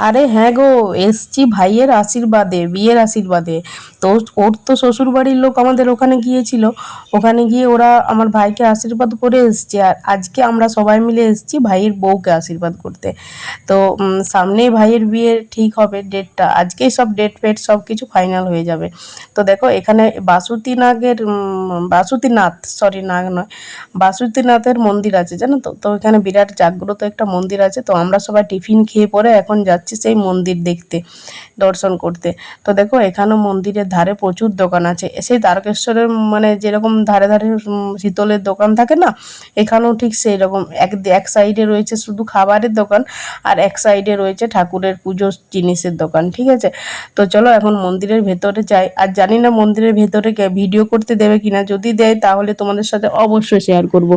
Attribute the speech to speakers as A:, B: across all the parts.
A: আরে হ্যাঁ গো এসছি ভাইয়ের আশীর্বাদে বিয়ের আশীর্বাদে। তো ওর তো শ্বশুর বাড়ির লোক আমাদের ওখানে গিয়েছিল। ওখানে গিয়ে ওরা আমার ভাইকে আশীর্বাদ করে এসছে। আর আজকে আমরা সবাই মিলে এসছি ভাইয়ের বউকে আশীর্বাদ করতে। তো সামনেই ভাইয়ের বিয়ে ঠিক হবে ডেটটা। আজকেই সব ডেট ফেট সব কিছু ফাইনাল হয়ে যাবে। তো দেখো, এখানে বাসুতি নাগের বাসুতিনাথ, সরি, নাগ নয়, বাসুতিনাথের মন্দির আছে, জানো তো? তো এখানে বিরাট জাগ্রত একটা মন্দির আছে। তো আমরা সবাই টিফিন খেয়ে পরে এখন যাচ্ছি সেই মন্দির দেখতে, দর্শন করতে। তো দেখো, এখানেও মন্দিরের ধারে প্রচুর দোকান আছে। সেই তারকেশ্বরের মানে যেরকম ধারে ধারে শীতলের দোকান থাকে না, এখানেও ঠিক সেই রকম এক এক সাইডে রয়েছে শুধু খাবারের দোকান আর এক সাইডে রয়েছে ঠাকুরের পুজোর জিনিসের দোকান, ঠিক আছে? তো চলো এখন মন্দিরের ভেতরে যাই। আর জানি না মন্দিরের ভেতরে ভিডিও করতে দেবে কিনা, যদি দেয় তাহলে তোমাদের সাথে অবশ্যই শেয়ার করব।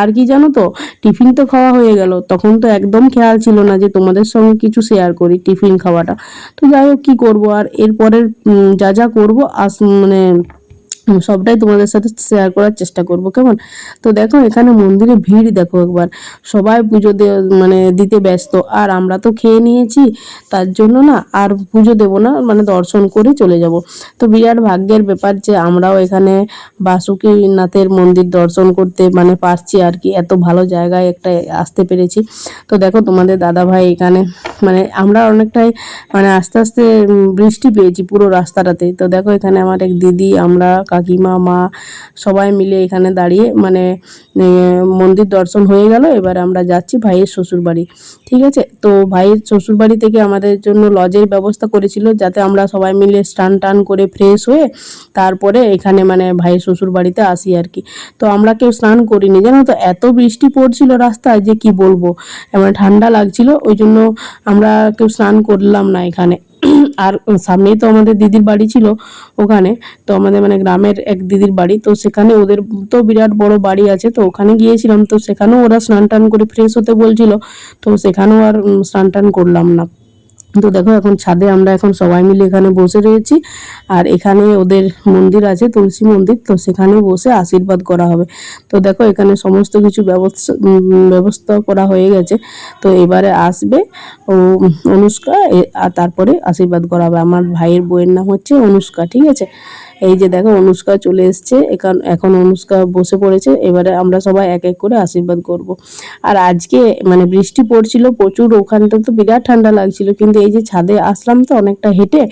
A: আর কি জানো তো টিফিন তো খাওয়া হয়ে গেল। তখন তো একদম খেয়াল ছিল না যে তোমাদের সঙ্গে কিছু শেয়ার করি টিফিন খাওয়াটা। তো যাই হোক, কী করব? আর এরপরের যা যা করব আস মানে সবটাই তোমাদের সাথে শেয়ার করার চেষ্টা করব, কেমন? তো দেখো, এখানে মন্দিরে ভিড় দেখো একবার। সবাই পুজো মানে দিতে ব্যস্ত। আর আমরা তো খেয়ে নিয়েছি, তার জন্য না আর পুজো দেব না মানে দর্শন করে চলে যাব। তো বিরাট ভাগ্যের ব্যাপার যে আমরাও এখানে বাসুকি নাথের মন্দির দর্শন করতে মানে পারছি আর কি। এত ভালো জায়গায় একটা আসতে পেরেছি। তো দেখো, তোমাদের দাদা ভাই এখানে মানে আমরা অনেকটাই মানে আস্তে আস্তে বৃষ্টি পেয়েছি পুরো রাস্তাটাতে। তো দেখো, এখানে আমার এক দিদি, আমরা কাকিমা মা সবাই মিলে এখানে দাঁড়িয়ে মানে মন্দির দর্শন হয়ে গেল। এবার আমরা যাচ্ছি ভাইয়ের শ্বশুর বাড়ি ঠিক আছে? তো ভাইয়ের শ্বশুর বাড়ি থেকে আমাদের জন্য লজের ব্যবস্থা করেছিল যাতে আমরা সবাই মিলে স্নান টান করে ফ্রেশ হয়ে তারপরে এখানে মানে ভাইয়ের শ্বশুর বাড়িতে আসি আর কি। তো আমরা কেউ স্নান করিনি। জানো তো, এত বৃষ্টি পড়ছিল রাস্তায় যে কি বলব? এমন ঠান্ডা লাগছিল, ওই জন্য আমরা কেউ স্নান করলাম না এখানে। আর সামনেই তো আমাদের দিদির বাড়ি ছিল ওখানে, তো আমাদের মানে গ্রামের এক দিদির বাড়ি, তো সেখানে ওদের তো বিরাট বড় বাড়ি আছে, তো ওখানে গিয়েছিলাম, তো সেখানেও ওরা স্নান টান করে ফ্রেশ হতে বলছিল, তো সেখানেও আর স্নান টান করলাম না। তো দেখো, এখন ছাদে আমরা এখন সবাই মিলে এখানে বসে রয়েছি। আর এখানে ওদের মন্দির আছে, তুলসী মন্দির, তো সেখানে বসে আশীর্বাদ করা হবে। তো দেখো, এখানে সমস্ত কিছু ব্যবস্থা ব্যবস্থা করা হয়ে গেছে। তো এবারে আসবে, ও, অনুষ্কা আর তারপরে আশীর্বাদ করা হবে। আমার ভাইয়ের বইয়ের নাম হচ্ছে অনুষ্কা, ঠিক আছে? এই যে দেখো, অনুষ্কা চলে এসছে। এখন এখন অনুষ্কা বসে পড়েছে। এবারে আমরা সবাই এক এক করে আশীর্বাদ করব। আর আজকে মানে বৃষ্টি পড়ছিল প্রচুর, ওখানটা তো বিরাট ঠান্ডা লাগছিল। কিন্তু এই যে ছাদে আসলাম তো অনেকটা হেঁটে,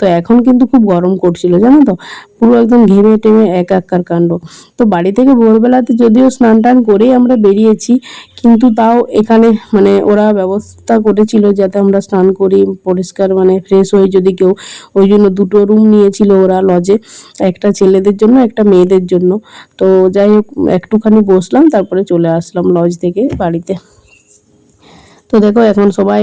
A: তো এখন কিন্তু খুব গরম করছিল, জানো তো? পুরো একদম ঘেমে টেমে এক একার কাণ্ড। তো বাড়ি থেকে ভোরবেলাতে যদিও স্নান টান করেই আমরা বেরিয়েছি, কিন্তু তাও এখানে মানে ওরা ব্যবস্থা করেছিল যাতে আমরা স্নান করি, পরিষ্কার মানে ফ্রেশ হয়ে যদি কেউ। ওই জন্য দুটো রুম নিয়েছিল ওরা লজে। একটা ছেলেদের জন্য, একটা মেয়েদের জন্য। তো যাই হোক, একটুখানি বসলাম, তারপরে চলে আসলাম লজ থেকে বাড়িতে। তো দেখো, এখন সবাই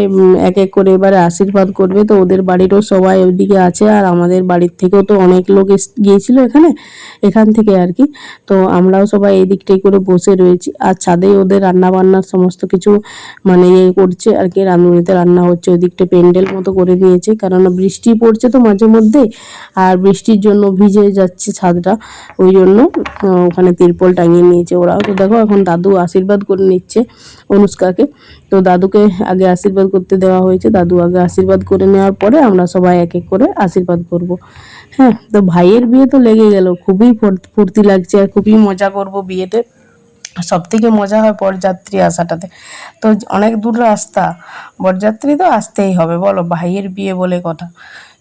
A: এক এক করে এবারে আশীর্বাদ করবে। তো ওদের বাড়িরও সবাই ওইদিকে আছে, আর আমাদের বাড়ির থেকেও তো অনেক লোক গিয়েছিল এখানে, এখান থেকে আর কি। তো আমরাও সবাই এই দিকটাই করে বসে রয়েছি। আর ছাদেই ওদের রান্না বান্নার সমস্ত কিছু মানে ইয়ে করছে আর কি, রাঁধুনিতে রান্না হচ্ছে। ওই দিকটা প্যান্ডেল মতো করে দিয়েছে, কারণ বৃষ্টি পড়ছে তো মাঝে মধ্যে আর বৃষ্টির জন্য ভিজে যাচ্ছে ছাদটা। ওই জন্য ওখানে তিরপল টাঙিয়ে নিয়েছে ওরা তো দেখো, এখন দাদু আশীর্বাদ করে নিচ্ছে, অনুষ্কাকে। তো দাদুকে আগে আশীর্বাদ করতে দেওয়া হয়েছে, দাদু আগে আশীর্বাদ করে নেওয়ার পরে আমরা সবাই এক এক করে আশীর্বাদ করব। হ্যাঁ তো ভাইয়ের বিয়ে তো লেগে গেল, খুবই ফুর- ফুর্তি লাগছে আর খুবই মজা করব বিয়েতে। সব থেকে মজা হয় বরযাত্রী আসাটাতে। তো অনেক দূর রাস্তা, বরযাত্রী তো আসতেই হবে, বলো ভাইয়ের বিয়ে বলে কথা,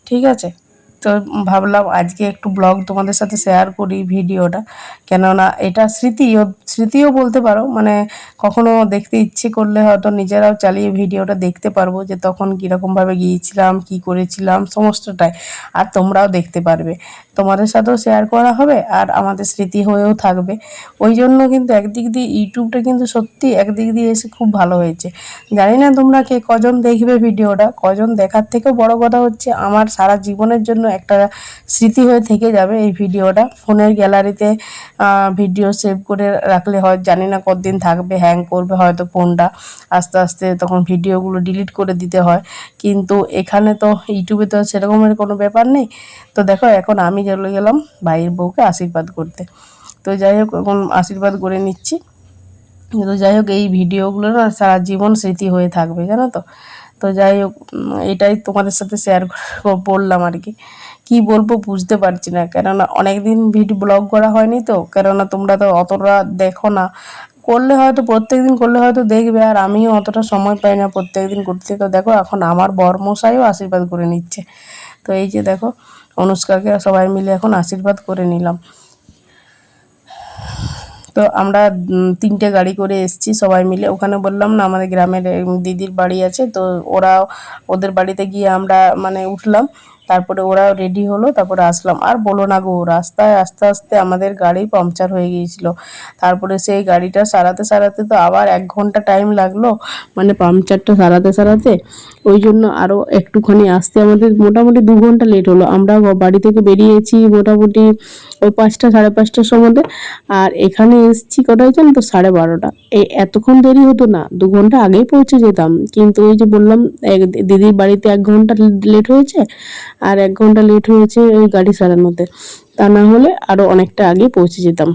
A: ঠিক আছে? তো ভাবলাম আজকে একটু ব্লগ তোমাদের সাথে শেয়ার করি ভিডিওটা। কেননা এটা স্মৃতিও স্মৃতিও বলতে পারো মানে কখনো দেখতে ইচ্ছে করলে হয়তো নিজেরাও চালিয়ে ভিডিওটা দেখতে পারব যে তখন কীরকমভাবে গিয়েছিলাম, কি করেছিলাম, সমস্তটাই। আর তোমরাও দেখতে পারবে। তোমাদের সাথেও শেয়ার করা হবে আর আমাদের স্মৃতি হয়েও থাকবে। ওই জন্য কিন্তু একদিক দিয়ে ইউটিউবটা কিন্তু সত্যি একদিক দিয়ে এসে খুব ভালো হয়েছে। জানি না তোমরা কে কজন দেখবে ভিডিওটা, কজন দেখার থেকেও বড় কথা হচ্ছে আমার সারা জীবনের জন্য একটা স্মৃতি হয়ে থেকে যাবে এই ভিডিওটা। ফোনের গ্যালারিতে ভিডিও সেভ করে রাখলে হয় জানি না কতদিন থাকবে হ্যাং করবে হয়তো ফোনটা। আস্তে আস্তে তখন ভিডিওগুলো ডিলিট করে দিতে হয়। কিন্তু এখানে তো ইউটিউবে তো সেরকমের কোনো ব্যাপার নেই। তো দেখো, এখন আমি চলে গেলাম ভাইয়ের বউকে আশীর্বাদ করতে। তো যাই হোক, এখন আশীর্বাদ করে নিচ্ছি। তো যাই হোক, এই ভিডিওগুলো না সারা জীবন স্মৃতি হয়ে থাকবে, জানো তো। তো যাই হোক এটাই তোমাদের সাথে শেয়ার বললাম আর কি। কি বলব বুঝতে পারছি না, কেননা অনেকদিন ভিডিও ব্লগ করা হয়নি তো, কেননা তোমরা তো অতটা দেখো না। করলে হয়তো, প্রত্যেকদিন করলে হয়তো দেখবে, আর আমিও অতটা সময় পাই না প্রত্যেকদিন করতে। তো দেখো, এখন আমার বরমশাইও আশীর্বাদ করে নিচ্ছে। তো এই যে দেখো অনুষ্কাকে সবাই মিলে এখন আশীর্বাদ করে নিলাম। তো আমরা তিনটে গাড়ি করে এসেছি সবাই মিলে। ওখানে বললাম, না, আমাদের গ্রামের দিদির বাড়ি আছে। তো ওরা ওদের বাড়িতে গিয়ে আমরা মানে উঠলাম। তারপরে ওরা রেডি হলো, তারপরে আসলাম। আর বলো না গো, রাস্তায় আস্তে আস্তে আমাদের গাড়ি পাংচার হয়ে গিয়েছিল। তারপরে সেই গাড়িটা সারাতে সারাতে তো আবার এক ঘণ্টা টাইম লাগল মানে পাংচারটা সারাতে সারাতে। ওই জন্য আরও একটুখানি আসতে আমাদের মোটামুটি দু ঘণ্টা লেট হলো। আমরা বাড়ি থেকে বেরিয়েছি মোটামুটি ওই পাঁচটা, সাড়ে পাঁচটার সময়। আর এখানে এসছি কটায় জানো তো সাড়ে বারোটা। এই এতক্ষণ দেরি হতো না, দু ঘণ্টা আগেই পৌঁছে যেতাম। কিন্তু ওই যে বললাম দিদির বাড়িতে এক ঘণ্টা লেট হয়েছে। আর এক ঘণ্টা লেট হয়েছে ওই গাড়ি ছাড়ার মধ্যে। তা না হলে আরও অনেকটা আগে পৌঁছে যেতাম।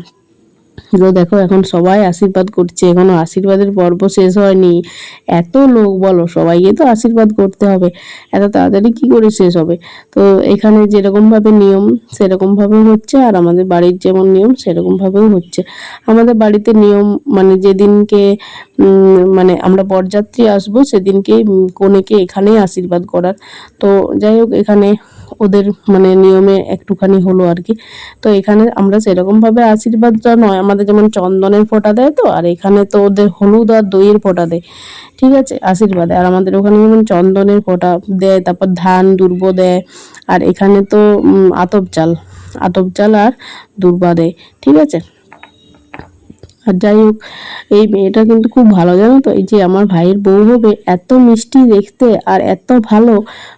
A: তো দেখো, এখন সবাই আশীর্বাদ করছে। এখনও আশীর্বাদের পর্ব শেষ হয়নি। এত লোক, বলো, সবাইকে তো আশীর্বাদ করতে হবে। এত তাড়াতাড়ি কি করে শেষ হবে? তো এখানে যেরকম ভাবে নিয়ম সেরকম ভাবে হচ্ছে, আর আমাদের বাড়ির যেমন নিয়ম সেরকম ভাবেও হচ্ছে। আমাদের বাড়িতে নিয়ম মানে যেদিনকে মানে আমরা বরযাত্রী আসব, সেদিনকে কনেকে এখানেই আশীর্বাদ করার। তো যাই হোক, এখানে ওদের মানে নিয়মে একটুখানি হলো আর কি। তো এখানে আমরা সেরকম ভাবে আশীর্বাদটা নয় আমাদের যেমন চন্দনের ফোঁটা দেয় তো, আর এখানে তো ওদের হলুদ আর দইয়ের ফোঁটা দেয়। ঠিক আছে? আশীর্বাদ। আর আমাদের ওখানে যেমন চন্দনের ফোঁটা দেয়, তারপর ধান, দুর্ব দেয়, আর এখানে তো আতপ চাল। আতপ চাল আর দুর্বা দেয়। ঠিক আছে? আর যাই হোক, এই মেয়েটা কিন্তু খুব ভালো, জানো তো? এই যে আমার ভাইয়ের বউ হবে, এত মিষ্টি দেখতে আর এত ভালো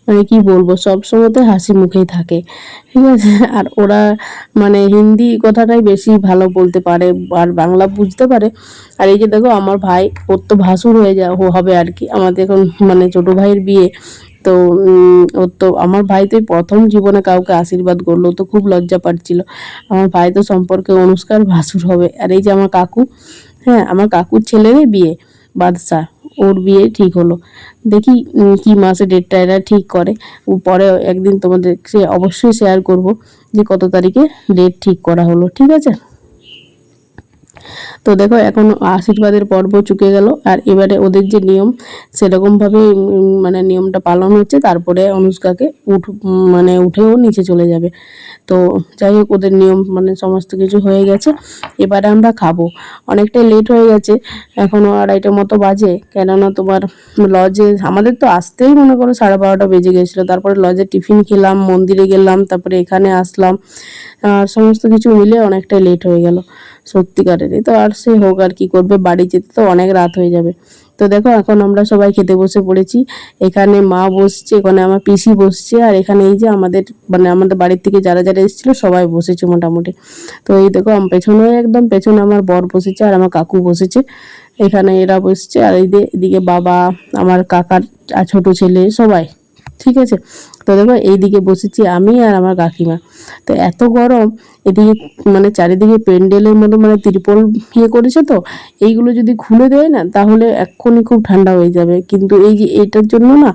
A: মানে কি বলব, সব সময়তে হাসি মুখেই থাকে, ঠিক আছে? আর ওরা মানে হিন্দি কথাটাই বেশি ভালো বলতে পারে আর বাংলা বুঝতে পারে। আর এই যে দেখো, আমার ভাই, ওর তো ভাসুর হয়ে যা, হবে আর কি। আমাদের এখন মানে ছোট ভাইয়ের বিয়ে তো ওর তো, আমার ভাই তো প্রথম জীবনে কাউকে আশীর্বাদ করল তো খুব লজ্জা পাচ্ছিল। আমার ভাই তো সম্পর্কে অনুষ্কার ভাসুর হবে। আর এই যে আমার কাকু হ্যাঁ আমার কাকুর ছেলেরই বিয়ে বাদশা ওর বিয়ে ঠিক হলো। দেখি কি মাসে ডেটটা এরা ঠিক করে। ও পরে একদিন তোমাদের অবশ্যই শেয়ার করব যে কত তারিখে ডেট ঠিক করা হলো, ঠিক আছে? তো দেখো, এখন আশীর্বাদের পর্ব চুকে গেল। আর এবারে ওদের যে নিয়ম সেরকমভাবে মানে নিয়মটা পালন হচ্ছে। তারপরে অনুষ্কাকে উঠ মানে উঠেও নিচে চলে যাবে। তো যাই হোক, ওদের নিয়ম মানে সমস্ত কিছু হয়ে গেছে। এবারে আমরা খাব। অনেকটাই লেট হয়ে গেছে। এখনও আড়াইটা মতো বাজে। কেননা তোমার লজে আমাদের তো আসতেই মনে করো সাড়ে বারোটা বেজে গেছিল। তারপরে লজে টিফিন খেলাম, মন্দিরে গেলাম, তারপরে এখানে আসলাম। আর সমস্ত কিছু মিলে অনেকটাই লেট হয়ে গেল। সত্যিকারেরই তো আর সে হোক আর কি করবে, বাড়ি যেতে তো অনেক রাত হয়ে যাবে। তো দেখো, এখন আমরা সবাই খেতে বসে পড়েছি। এখানে মা বসছে, এখানে আমার পিসি বসছে, আর এখানে এই যে আমাদের মানে আমাদের বাড়ির থেকে যারা যারা এসেছিল সবাই বসেছে মোটামুটি। তো এই দেখো আমার পেছনে, একদম পেছনে আমার বর বসেছে আর আমার কাকু বসেছে। এখানে এরা বসছে, আর এই এদিকে বাবা, আমার কাকার আর ছোট ছেলে, সবাই। ঠিক আছে? তো দেখো, এইদিকে বসেছি আমি আর আমার কাকিমা। তো এত গরম, এদিকে মানে চারিদিকে প্যান্ডেলের মতো মানে তিরপল ইয়ে করেছে তো, এইগুলো যদি খুলে দেয় না, তাহলে এক্ষুনি খুব ঠান্ডা হয়ে যাবে। কিন্তু এই যে এটার জন্য না,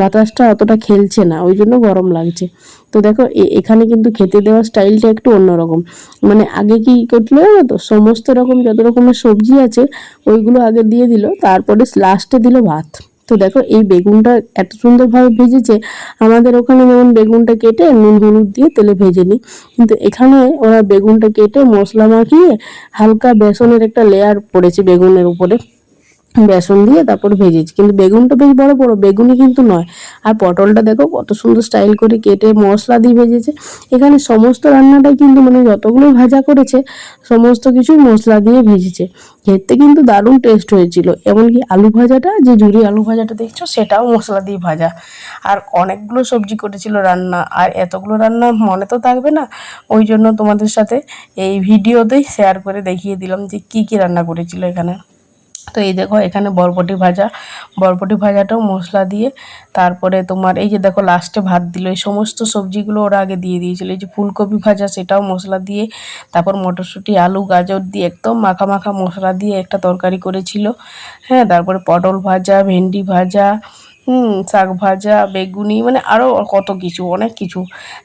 A: বাতাসটা অতটা খেলছে না, ওই জন্য গরম লাগছে। তো দেখো এখানে কিন্তু খেতে দেওয়ার স্টাইলটা একটু অন্যরকম। মানে আগে কি করল তো, সমস্ত রকম যত রকমের সবজি আছে, ওইগুলো আগে দিয়ে দিল, তারপরে লাস্টে দিল ভাত। তো দেখো, এই বেগুনটা এত সুন্দরভাবে ভেজেছে, আমাদের ওখানে যেমন বেগুনটা কেটে নুন, হলুদ দিয়ে তেলে ভেজে নিই। কিন্তু এখানে ওরা বেগুনটা কেটে মশলা মাখিয়ে হালকা বেসনের একটা লেয়ার পড়েছে বেগুনের উপরে। বেসন দিয়ে তারপর ভেজেছি। কিন্তু বেগুনটা বেশ বড় বড় বেগুনই কিন্তু নয়। আর পটলটা দেখো কত সুন্দর স্টাইল করে কেটে মশলা দিয়ে ভেজেছে। এখানে সমস্ত রান্নাটাই কিন্তু মানে যতগুলোই ভাজা করেছে, সমস্ত কিছু মশলা দিয়ে ভেজেছে। খেতে কিন্তু দারুণ টেস্ট হয়েছিল। এমনকি আলু ভাজাটা, যে ঝুরি আলু ভাজাটা দেখছ, সেটাও মশলা দিয়ে ভাজা। আর অনেকগুলো সবজি করেছিল রান্না। আর এতগুলো রান্না মনে তো থাকবে না। ওই জন্য তোমাদের সাথে এই ভিডিওতেই শেয়ার করে দেখিয়ে দিলাম যে কি কি রান্না করেছিল এখানে। তো এই দেখো, এখানে বরবটি ভাজা। বরবটি ভাজাটাও মশলা দিয়ে, তারপরে তোমার এই যে দেখো লাস্টে ভাত দিল। এই সমস্ত সবজিগুলো ওরা আগে দিয়ে দিয়েছিল। এই যে ফুলকপি ভাজা, সেটাও মশলা দিয়ে, তারপর মটরশুঁটি, আলু, গাজর দিয়ে একদম মাখা মাখা মশলা দিয়ে একটা তরকারি করেছিল। হ্যাঁ তারপরে পটল ভাজা, ভেন্ডি ভাজা হুম, শাক ভাজা, বেগুনি মানে আরও কত কিছু, অনেক কিছু।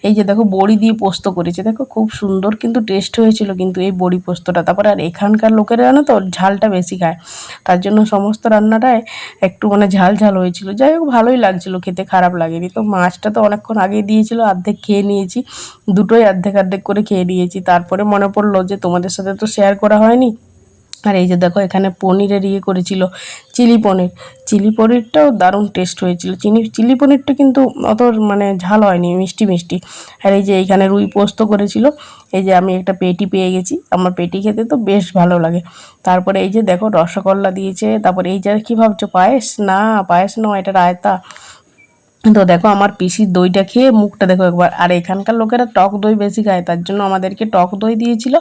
A: এই যে দেখো, বড়ি দিয়ে পোস্ত করেছে। দেখো, খুব সুন্দর কিন্তু টেস্ট হয়েছিল কিন্তু এই বড়ি পোস্তটা। তারপরে আর এখানকার লোকেরা জানো তো, ঝালটা বেশি খায়। তার জন্য সমস্ত রান্নাটায় একটু মানে ঝাল ঝাল হয়েছিল। যাই হোক, ভালোই লাগছিল, খেতে খারাপ লাগেনি। তো মাছটা তো অনেকক্ষণ আগে দিয়েছিল, অর্ধেক খেয়ে নিয়েছি। দুটোই অর্ধেক অর্ধেক করে খেয়ে নিয়েছি। তারপরে মনে পড়ল যে তোমাদের সাথে তো শেয়ার করা হয়নি। আর এই যে দেখো, এখানে পনিরের ইয়ে করেছিল, চিলি পনির। চিলি পনিরটাও দারুণ টেস্ট হয়েছিল। চিনি, চিলি পনিরটা কিন্তু অত মানে ঝাল হয়নি, মিষ্টি মিষ্টি। আর এই যে এইখানে রুই পোস্ত করেছিল, এই যে আমি একটা পেটি পেয়ে গেছি, আমার পেটি খেতে তো বেশ ভালো লাগে। তারপরে এই যে দেখো, রসগোল্লা দিয়েছে, তারপরে এই যে কী ভাবছ, পায়েস? না, পায়েস নয়, এটা রায়তা। তো দেখো আমার পিসির দইটা খেয়ে মুখটা দেখো একবার। আর এখানকার লোকেরা টক দই বেশি খায়, তার জন্য আমাদেরকে টক দই দিয়েছিল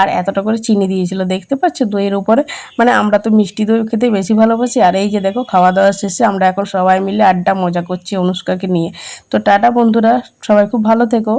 A: আর এতটা করে চিনি দিয়েছিল। দেখতে পাচ্ছ দইয়ের উপরে? মানে আমরা তো মিষ্টি দই খেতে বেশি ভালোবাসি। আর এই যে দেখো খাওয়া দাওয়া শেষে আমরা এখন সবাই মিলে আড্ডা মজা করছি অনুষ্কাকে নিয়ে। তো টাটা বন্ধুরা, সবাই খুব ভালো থেকো।